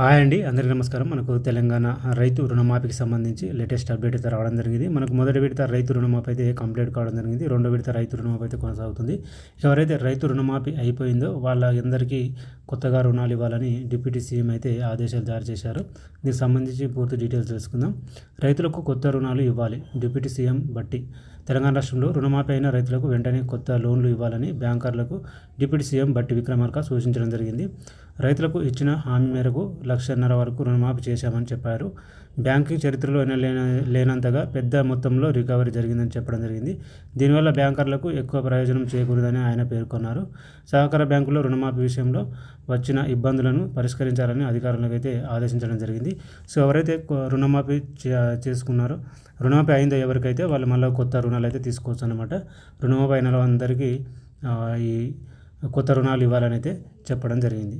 Hi అండి అందరికీ నమస్కారం. మనకు తెలంగాణ రైతు రుణమాఫీకి సంబంధించి లేటెస్ట్ అప్డేట్ అయితే రావడం జరిగింది. మనకు మొదటి విడత రైతు రుణమాఫీ అయితే కంప్లీట్ కావడం జరిగింది. రెండో విడత రైతు రుణమాఫీ అయితే కొనసాగుతుంది. ఎవరైతే రైతు రుణమాఫీ అయిపోయిందో వాళ్ళందరికీ కొత్తగా రుణాలు ఇవ్వాలని డిప్యూటీ సీఎం అయితే ఆదేశాలు జారీ చేశారు. దీనికి సంబంధించి పూర్తి డీటెయిల్స్ తెలుసుకుందాం. రైతులకు కొత్త రుణాలు ఇవ్వాలి. డిప్యూటీ సీఎం బట్టి తెలంగాణ రాష్ట్రంలో రుణమాఫీ అయిన రైతులకు వెంటనే కొత్త లోన్లు ఇవ్వాలని బ్యాంకర్లకు డిప్యూటీ సీఎం బట్టి విక్రమార్క సూచించడం జరిగింది. రైతులకు ఇచ్చిన హామీ మేరకు లక్షన్నర వరకు రుణమాఫీ చేశామని చెప్పారు. బ్యాంకింగ్ చరిత్రలో లేనంతగా పెద్ద మొత్తంలో రికవరీ జరిగిందని చెప్పడం జరిగింది. దీనివల్ల బ్యాంకర్లకు ఎక్కువ ప్రయోజనం చేకూరదని ఆయన పేర్కొన్నారు. సహకార బ్యాంకులో రుణమాఫీ విషయంలో వచ్చిన ఇబ్బందులను పరిష్కరించాలని అధికారులకు అయితే ఆదేశించడం జరిగింది. సో ఎవరైతే రుణమాఫీ చేసుకున్నారో రుణమాఫీ అయిందో ఎవరికైతే వాళ్ళు మళ్ళీ కొత్త రుణాలు అయితే తీసుకోవచ్చు అనమాట రుణమాఫీ అయిన వాళ్ళందరికీ ఈ కొత్త రుణాలు ఇవ్వాలని అయితే చెప్పడం జరిగింది.